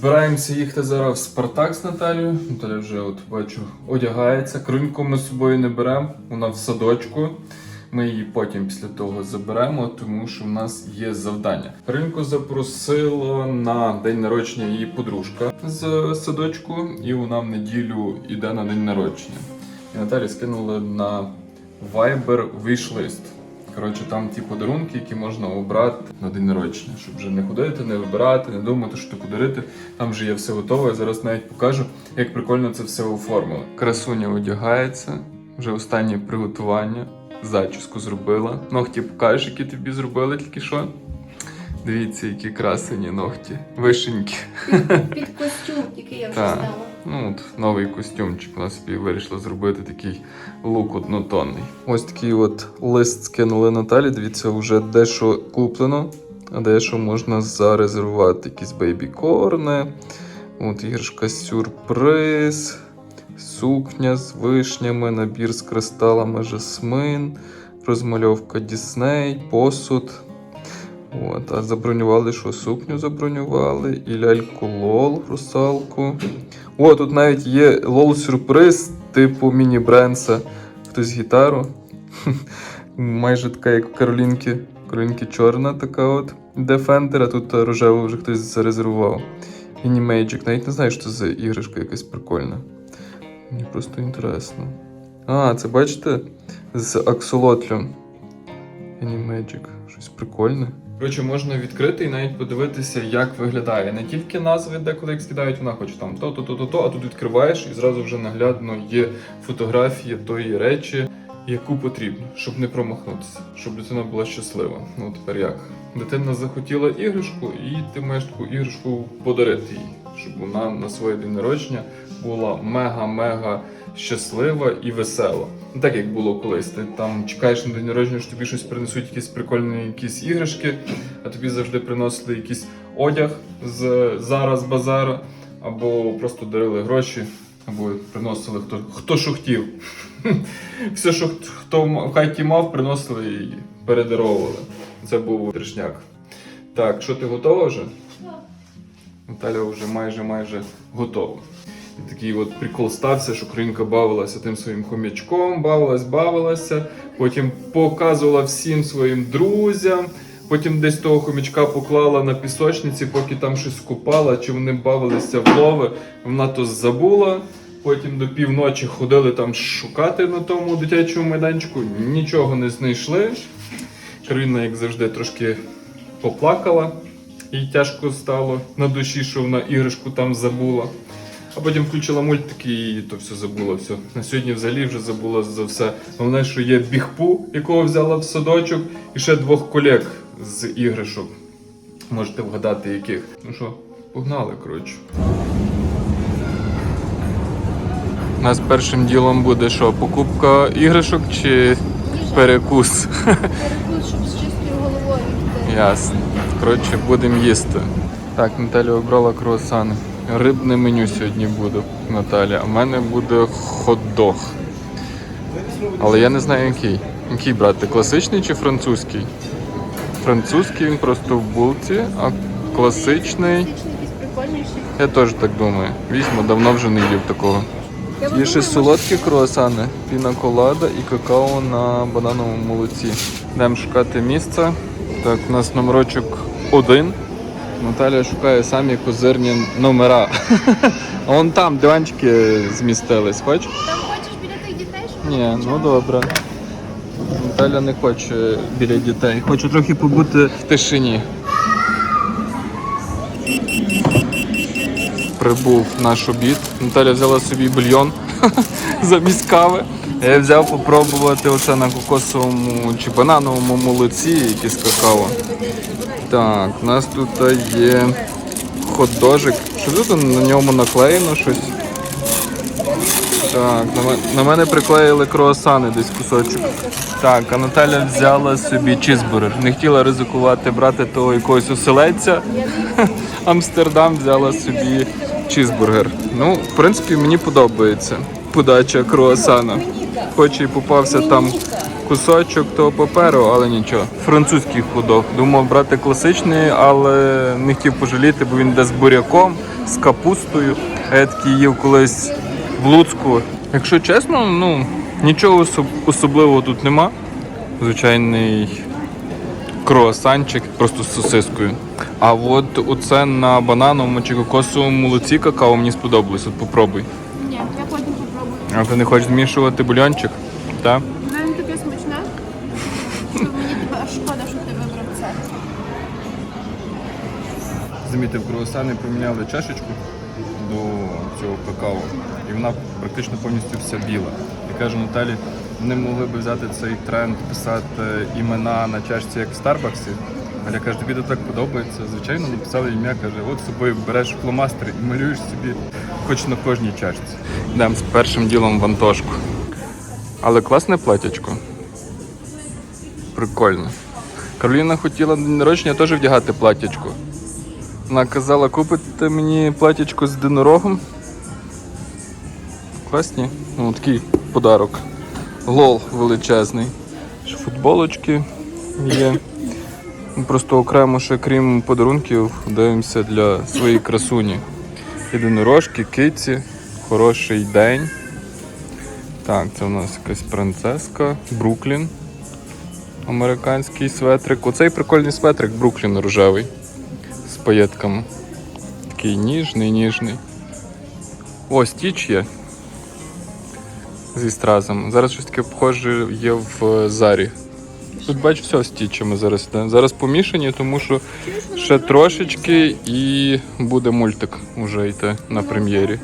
Збираємося їхати зараз в Спартак з Наталією. Наталя вже от бачу одягається. Криньку ми з собою не беремо, вона в садочку. Ми її потім після того заберемо, тому що в нас є завдання. Криньку запросила на день народження її подружка з садочку, і вона в неділю йде на день народження. І Наталі скинули на Viber wishlist. Коротше, там ті подарунки, які можна обрати на день народження, щоб вже не ходити, не вибирати, не думати, що подарити. Там вже є все готове. Я зараз навіть покажу, як прикольно це все оформили. Красуня одягається, вже останнє приготування. Зачіску зробила. Ногті покажеш, які тобі зробили тільки що. Дивіться, які красені ногті. Вишенькі. Під костюм, який я вже стала. Ну, от новий костюмчик. Вона собі вирішила зробити такий лук однотонний. Ось такий от лист скинули Наталі. Дивіться, вже дещо куплено, а дещо можна зарезервувати. Якісь бейбі-корни. От іграшка сюрприз, сукня з вишнями, набір з кристалами жасмин, розмальовка Дісней, посуд. От, а забронювали, що сукню забронювали, і ляльку лол, русалку. О, тут навіть є лол сюрприз, типу міні-бренса. Хтось гітару. Майже така, як Каролінки. Каролінки чорна така от. Defender, а тут рожеву вже хтось зарезервував. Magic. Навіть не знаю, що це за іграшка якась прикольна. Мені просто інтересно. А, це бачите? З аксолотлем. Magic. Щось прикольне. Коротше, можна відкрити і навіть подивитися, як виглядає. Не тільки назви, деколи як скидають, вона хоче там то, то, то, то, а тут відкриваєш і зразу вже наглядно є фотографія тої речі, яку потрібно, щоб не промахнутися, щоб дитина була щаслива. Ну тепер як? Дитина захотіла іграшку, і ти маєш таку іграшку подарити їй, щоб вона на своє день народження була мега-мега щаслива і весела. Не так як було колись. Ти там чекаєш на день народження, що тобі щось принесуть, якісь прикольні якісь іграшки, а тобі завжди приносили якийсь одяг з зараз базара, або просто дарили гроші, або приносили хто, хто що хотів. Все, що хто в хаті мав, приносили і передаровували. Це був трешняк. Так, що ти готова вже? Наталя вже майже майже готова. І такий от прикол стався, що Кринка бавилася тим своїм хомячком, бавилась, бавилася, потім показувала всім своїм друзям. Потім десь того хомячка поклала на пісочниці, поки там щось купала, чи вони бавилися в лови. Вона то забула. Потім до півночі ходили там шукати на тому дитячому майданчику, нічого не знайшли. Карина, як завжди, трошки поплакала. Їй тяжко стало на душі, що вона іграшку там забула. А потім включила мультик і то все забула. Все. На сьогодні взагалі вже забула за все. Головне, що є бігпу, якого взяла в садочок, і ще двох колег з іграшок. Можете вгадати, яких. Ну що, погнали, коротше. У нас першим ділом буде що, покупка іграшок чи перекус? Перекус, щоб з чистою головою. Ясно. Коротше, будемо їсти. Так, Наталя обрала круасани. Рибне меню сьогодні буде, Наталя. А в мене буде хот-дог. Але я не знаю який. Який брати? Класичний чи французький? Французький він просто в булці, а класичний. Я теж так думаю. Візьму, давно вже не їв такого. Є ще солодкі круасани, піна колада і какао на банановому молоці. Йдемо шукати місце. Так, у нас номерочок один. Наталя шукає самі козирні номера. А вон там диванчики змістились, хочеш? Там хочеш біля тих дітей, щоб Ні, ну добре. Наталя не хоче біля дітей. Хоче трохи побути в тишині. Прибув наш обід. Наталя взяла собі бульйон замість кави. Я взяв попробувати оце на кокосовому чи банановому молоці, якісь какао. Так, у нас тут є хот-дожик. Що тут на ньому наклеєно щось? Так, на, ме- на мене приклеїли круасани десь кусочок. Так, а Наталя взяла собі чізбургер. Не хотіла ризикувати брати того якогось оселедця. Амстердам взяла собі чізбургер. Ну, в принципі, мені подобається подача круасана. Хоч і попався там кусочок того паперу, але нічого. Французький ходок. Думав брати класичний, але не хотів пожаліти, бо він йде з буряком, з капустою. А Я такий їв колись в Луцьку. Якщо чесно, ну нічого особ- особливого тут нема. Звичайний круасанчик просто з сосискою. А от оце на банановому чи кокосовому молоці какао мені сподобалось. От попробуй. Ні, я потім попробую. А ти не хочеш змішувати бульончик? Так? Воно не таке смачне, що мені тебе аж шкода, що ти вибрав це. Замітив, круасани поміняли чашечку до цього какао, і вона практично повністю вся біла. Я кажу Наталі, вони могли би взяти цей тренд, писати імена на чашці, як в Старбаксі. Але каже, тобі то так подобається. Звичайно, написали ім'я, каже, от з собою береш фломастер і малюєш собі хоч на кожній чашці. Йдемо з першим ділом в. Але класне платячко. Прикольно. Кароліна хотіла на день народження теж вдягати платячко. Вона казала купити мені платічко з динорогом. Класні. Ну, такий подарок. Лол величезний. Футболочки є. Просто окремо ще крім подарунків дивимося для своєї красуні. Єдинорожки, киці, хороший день. Так, це у нас якась принцеска, Бруклін. Американський светрик. Оцей прикольний светрик Бруклін рожевий паєтками. Такий ніжний, ніжний. О, стіч є. Зі стразами. Зараз щось таке похоже є в е, зарі. Тут бачу все з стічами зараз. йде. Зараз помішані, тому що ще трошечки і буде мультик уже йти на прем'єрі.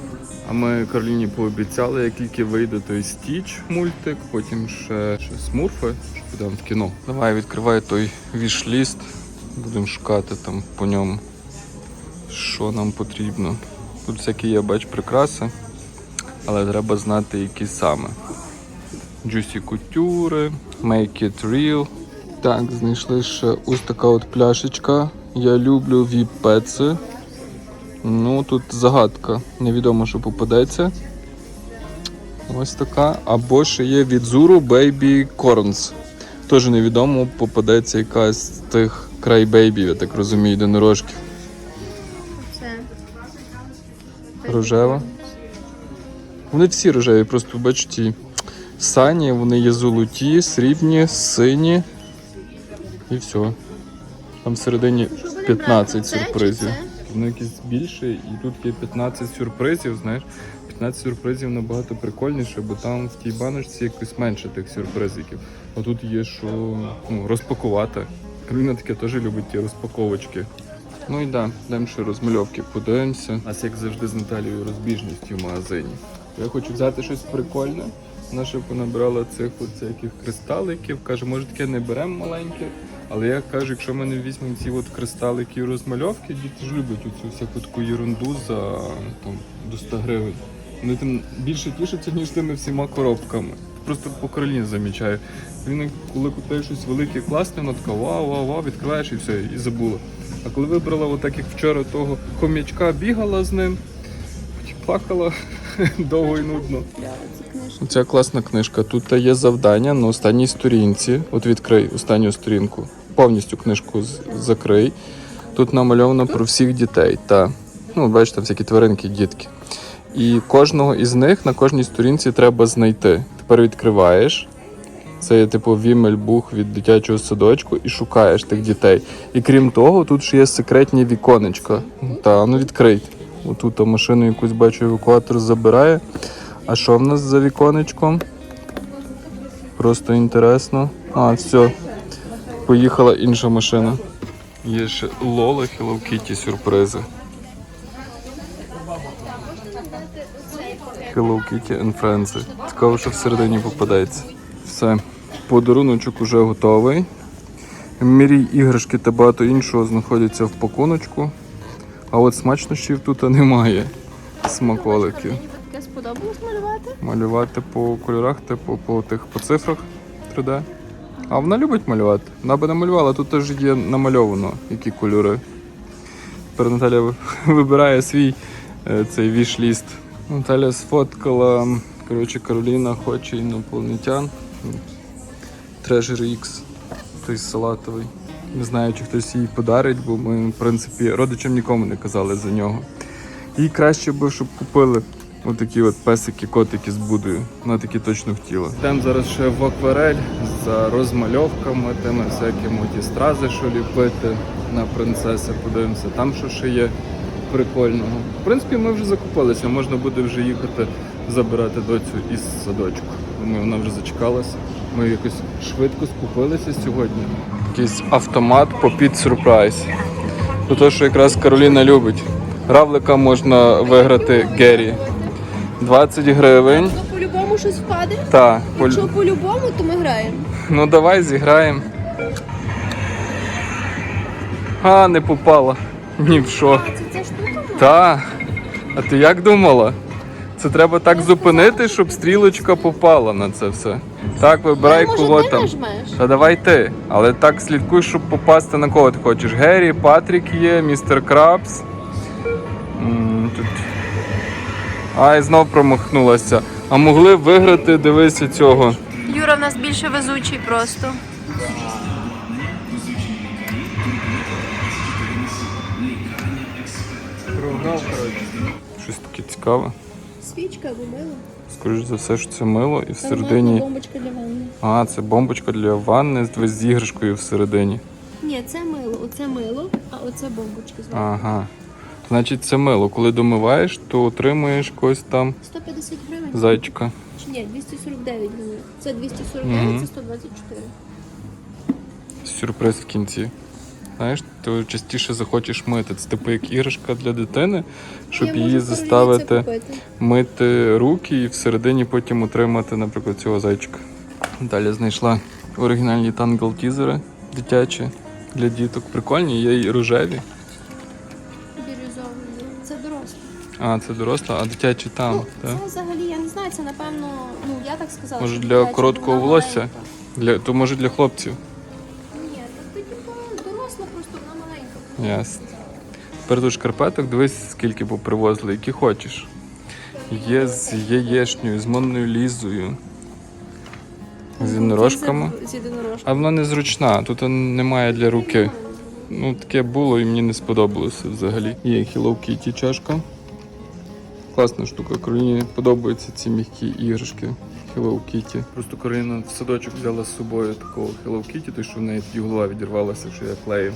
А ми Кароліні пообіцяли, як тільки вийде той стіч мультик, потім ще, ще смурфи, що підемо в кіно. Давай відкривай той вішліст. Будемо шукати там по ньому, що нам потрібно. Тут всякі є, бач, прикраси, але треба знати, які саме. Juicy Couture, Make It Real. Так, знайшли ще ось така от пляшечка. Я люблю віп-пеци. Ну, тут загадка. Невідомо, що попадеться. Ось така. Або ще є від Zuru Baby Corns. Теж невідомо, попадеться якась з тих крайбейбів, я так розумію, єдинорожків. Це. Рожева. Вони всі рожеві, просто бачите, сані, вони є золоті, срібні, сині. І все. Там всередині 15 сюрпризів. Воно якесь більше, і тут є 15 сюрпризів, знаєш. 15 сюрпризів набагато прикольніше, бо там в тій баночці якось менше тих сюрпризиків. А тут є що ну, розпакувати. Кароліна таке теж любить ті розпаковочки. Ну і да, йдемо ще розмальовки подивимося. У нас, як завжди, з Наталією розбіжністю в магазині. Я хочу взяти щось прикольне. Вона ще понабирала цих от всяких кристаликів. Каже, може таке не беремо маленьке. Але я кажу, якщо ми не візьмемо ці от кристалики і розмальовки, діти ж люблять оцю всяку таку ерунду за там, до 100 гривень. Вони тим більше тішаться, ніж тими всіма коробками. Просто по Кароліні замічаю. Він коли купує щось велике, класне, вона така вау, вау, вау, відкриваєш і все, і забула. А коли вибрала, отак як вчора того хомячка, бігала з ним, плакала довго і нудно. Ця класна книжка. Тут є завдання на останній сторінці. От відкрий останню сторінку. Повністю книжку закрий. Тут намальовано про всіх дітей. Та, ну, бачите, всякі тваринки, дітки. І кожного із них на кожній сторінці треба знайти. Тепер відкриваєш. Це є типу вімель-бух від дитячого садочку і шукаєш тих дітей. І крім того, тут ще є секретні віконечка. Та ну відкрий. Отут машину якусь бачу, евакуатор забирає. А що в нас за віконечком? Просто інтересно. А, все. Поїхала інша машина. Є ще Лола Hello Kitty сюрпризи. Hello Kitty and Friends. Цікаво, що всередині попадається. Все. Подаруночок уже готовий. Мірій іграшки та багато іншого знаходяться в пакуночку. А от смачнощів тут немає. Смаколиків. Таке сподобалось малювати? Малювати по кольорах, типу по тих по цифрах 3D. А вона любить малювати. Вона би намалювала, тут теж є намальовано, які кольори. Тепер Наталя вибирає свій е, цей віш-ліст. Наталя сфоткала, коротше, Кароліна хоче інопланетян. Treasure X, той салатовий. Не знаю, чи хтось її подарить, бо ми, в принципі, родичам нікому не казали за нього. І краще би, щоб купили отакі от песики, котики з будою. Вона такі точно хотіла. Йдемо зараз ще в акварель за розмальовками, тими всякими ті стрази, що ліпити на принцеси. Подивимося, там що ще є прикольного. В принципі, ми вже закупилися, можна буде вже їхати забирати доцю із садочку. Думаю, вона вже зачекалася. Ми якось швидко скупилися сьогодні. Якийсь автомат по під сюрприз. То те, що якраз Кароліна любить. Равлика можна виграти Геррі. 20 гривень. Ну, по-любому щось впаде. Та, Якщо по-любому, то ми граємо. ну давай зіграємо. А, не попала. Ні в що. А, це ця штука? може? Та. А ти як думала? Це треба так зупинити, щоб стрілочка попала на це все. Так, вибирай А, може, кого ти там. нажмеш? Та давай ти. Але так слідкуй, щоб попасти на кого ти хочеш. Геррі, Патрік є, містер Крабс. М, Тут. Ай, знов промахнулася. А могли виграти, дивися цього. Юра в нас більше везучий просто. Щось таке цікаве. Свічка або мило. Скоріш за все, що це мило і Там всередині. бомбочка для ванни. А, це бомбочка для ванни з- з іграшкою всередині. Ні, це мило. Оце мило, а оце бомбочки з ванни. Ага. Значить, це мило. Коли домиваєш, то отримуєш когось там 150 гривень. зайчика. Чи Ні, 249 гривень. Це 249, Мгм. це 124. Сюрприз в кінці. Знаєш, ти частіше захочеш мити. Це типу як іграшка для дитини, щоб Я її можу заставити мити руки і всередині потім отримати, наприклад, цього зайчика. Далі знайшла оригінальні тангл-тізери дитячі для діток. Прикольні, є і рожеві. Це дорослий. А, це доросла, а дитячі там. ну, так? це взагалі, я не знаю, це напевно, ну я так сказала. Може, що для дитяча, короткого вона волосся? маленька. Для, то може для хлопців. Ясно. Тепер до шкарпеток дивись, скільки попривозили, які хочеш. Є з яєчнею, з монною лізою, з єдинорожками. З єдинорожками. А вона незручна, тут немає для руки. Ну, таке було і мені не сподобалося взагалі. Є Hello Kitty чашка. Класна штука. Кароліні подобаються ці м'які іграшки Hello Kitty. Просто Кароліна в садочок взяла з собою такого Hello Kitty, той, що в неї голова відірвалася, що я клеїв.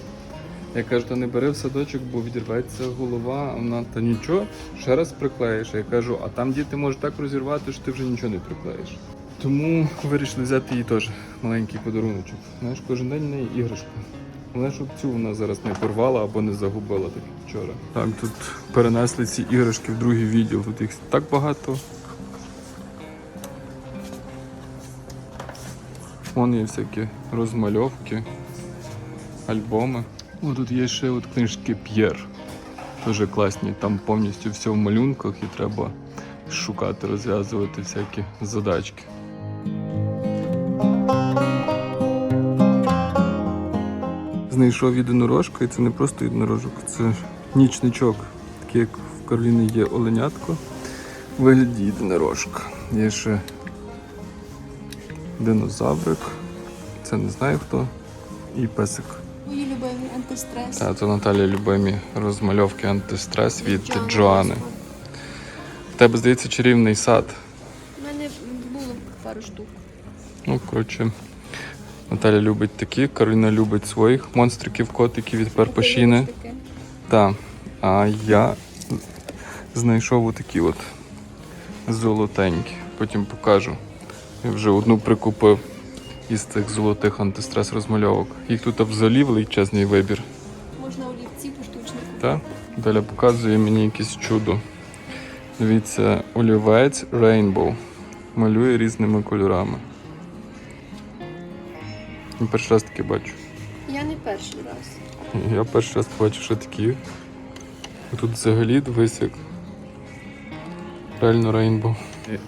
Я кажу, та не бери в садочок, бо відірветься голова, а вона та нічого, ще раз приклеїш. Я кажу, а там діти можуть так розірвати, що ти вже нічого не приклеїш. Тому вирішили взяти їй теж маленький подаруночок. Знаєш, кожен день в неї іграшка. Головне, щоб цю вона зараз не порвала або не загубила, так вчора. Так, тут перенесли ці іграшки в другий відділ. Тут їх так багато. Вон є всякі розмальовки, альбоми. О, тут є ще от книжки П'єр. Дуже класні. Там повністю все в малюнках і треба шукати, розв'язувати всякі задачки. Знайшов єдинорожку, і це не просто єдинорожок, це нічничок. Такий, як в Кароліни є оленятко. Вигляді єдинорожка. Є ще динозаврик. Це не знаю хто. І песик. Антистрес. Та, це Наталя любимі розмальовки антистрес від Джоанна Джоани. В тебе здається чарівний сад. У мене було пару штук. Ну, коротше, Наталя любить такі, Кароліна любить своїх монстриків, котиків від перпашіни. Так. А я знайшов отакі от золотенькі. Потім покажу. Я вже одну прикупив із цих золотих антистрес розмальовок. Їх тут взагалі величезний вибір. Можна олівці поштучно. Так? Далі показує мені якесь чудо. Дивіться, олівець Rainbow. Малює різними кольорами. Я перший раз таке бачу. Я не перший раз. Я перший раз побачив, що такі. Тут взагалі дивись як. Реально рейнбоу.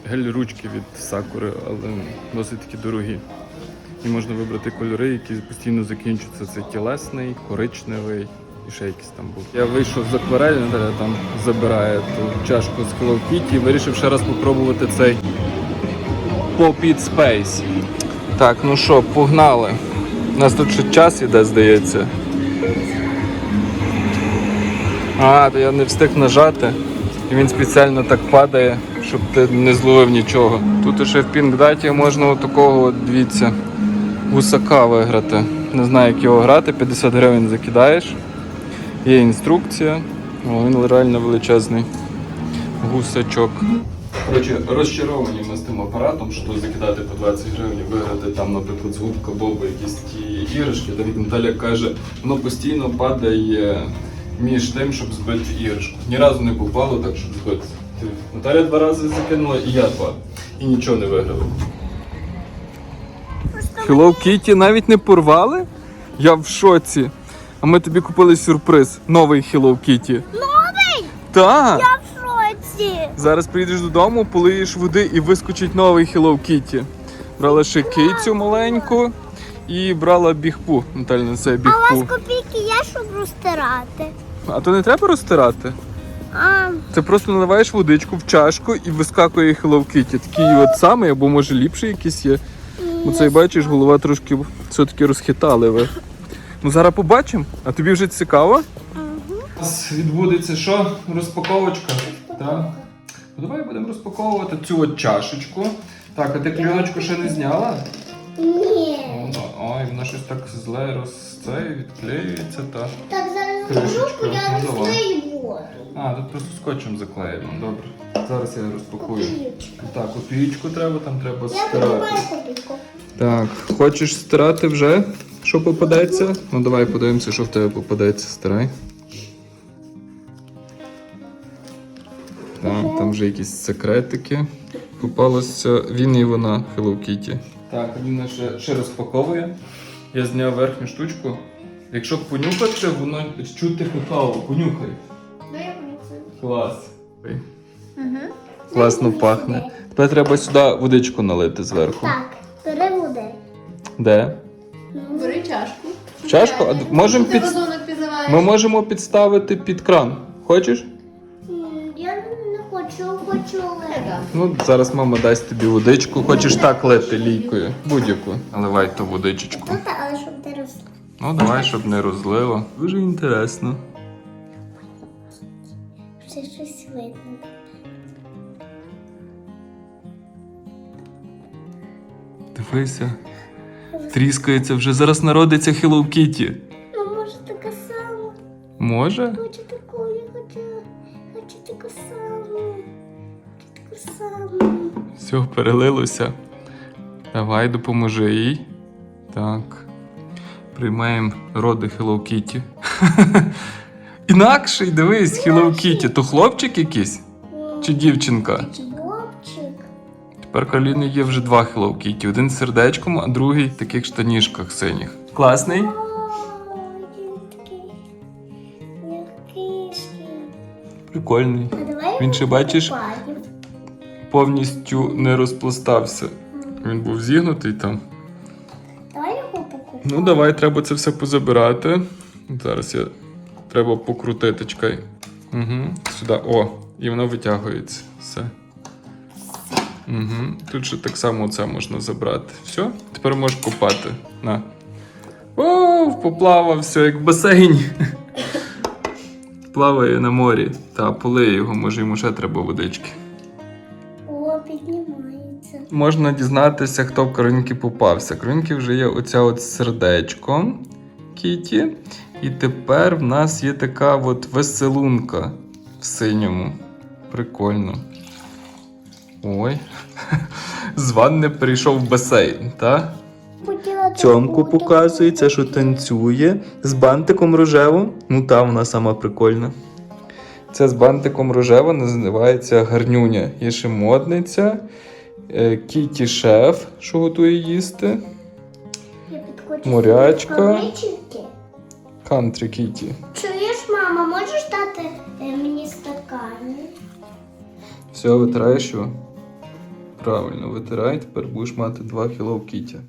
Гель ручки від сакури, але досить таки дорогі. І можна вибрати кольори, які постійно закінчуються. Це тілесний, коричневий і ще якийсь там був. Я вийшов з акварелі, Наталя там забирає ту чашку з Hello Kitty і вирішив ще раз спробувати цей Pop It Space. Так, ну що, погнали. У нас тут ще час іде, здається. А, то я не встиг нажати. І він спеціально так падає, щоб ти не зловив нічого. Тут ще в пінгдаті можна отакого, от, дивіться, гусака виграти. Не знаю, як його грати, 50 гривень закидаєш. Є інструкція. О, він реально величезний гусачок. Коротше, розчаровані ми з тим апаратом, що закидати по 20 гривень виграти там, наприклад, з губка Боба якісь ті іграшки. Та від Наталя каже, воно постійно падає між тим, щоб збити іграшку. Ні разу не попало так, щоб збити. Ти- Наталя два рази закинула і я два. І нічого не виграли. Hello Kitty навіть не порвали? Я в шоці. А ми тобі купили сюрприз. Новий Hello Kitty. Новий? Так! Я в шоці. Зараз прийдеш додому, полиєш води і вискочить новий Hello Kitty. Брала ще кицю маленьку і брала бігпу. Наталя на це А у вас копійки є, щоб розтирати? А то не треба розтирати. А, Це просто наливаєш водичку в чашку і вискакує Hello Kitty. Такий от самий, або може ліпший якийсь є. Ну це бачиш, голова трошки все-таки розхитали ви. Ну зараз побачимо, а тобі вже цікаво? У нас відбудеться що? Розпаковочка. Так. Ну давай будемо розпаковувати цю от чашечку. Так, а ти клюночку ще не зняла? ні. Ой, вона щось так зле роз... це, відклеюється та. Так, зараз Кришечка, руку я ну, давай. розлию воду. А, тут просто скотчем заклеїмо. Добре. Зараз я розпакую. Так, копійку треба, там треба стирати. Так, хочеш стирати вже? Що попадеться? Ну давай подивимося, що в тебе попадеться. Стирай. Так, там вже якісь секретики. Попалося він і вона Hello Kitty. Так, Аліна ще, ще розпаковує. Я зняв верхню штучку. Якщо понюхати, воно чути какао. Понюхай. Ну я помітила. Клас. Угу. Класно пахне. Тепер треба сюди водичку налити зверху. Так, бери води. Де? Бери чашку. Чашку? А д- можем під- Ми можемо підставити під кран. Хочеш? М, Я не хочу, хочу лити. Ну, зараз мама дасть тобі водичку. Хочеш так лити лійкою. Будь-яку. Наливай ту водичечку. Тут, але щоб ти роз... Ну, давай, щоб не розлило. Дуже інтересно. Дивися. Тріскається вже. Зараз народиться Hello Kitty. Ну, може, така сама. Може? Хочу таку, я хочу, хочу таку саму. Хочу таку саму. Все, перелилося. Давай, допоможи їй. Так. Приймаємо роди Hello Kitty. Інакший, дивись, Hello Kitty. То хлопчик якийсь? Чи дівчинка? Тепер Кароліни є вже два Hello Kitty. Один з сердечком, а другий в таких штанішках синіх. Класний? Прикольний. Він ще, бачиш, повністю не розпластався. Він був зігнутий там. Давай його покупаємо. Ну, давай, треба це все позабирати. Зараз я треба покрутити, чекай. Угу. Сюди. О, і воно витягується. Все. Угу. Тут ще так само це можна забрати. Все, тепер можеш купати. На. О, поплавався, як в басейні. Плаває на морі. Та полиє його, може йому ще треба водички. О, піднімається. Можна дізнатися, хто в Каринки попався. Каринки вже є оця от сердечко Кіті. І тепер в нас є така от веселунка в синьому. Прикольно. Ой. З ванни прийшов в басейн, так? Цьомку показується, що танцює з бантиком рожевим. Ну та вона сама прикольна. Це з бантиком рожева називається гарнюня. Є ще модниця, е, кіті шеф, що готує їсти. Морячка. Кантрі кіті. Чуєш, мама, можеш дати е, мені стакани? Все, витираєш його? Правильно, витирай, тепер будеш мати 2 Hello Kitty.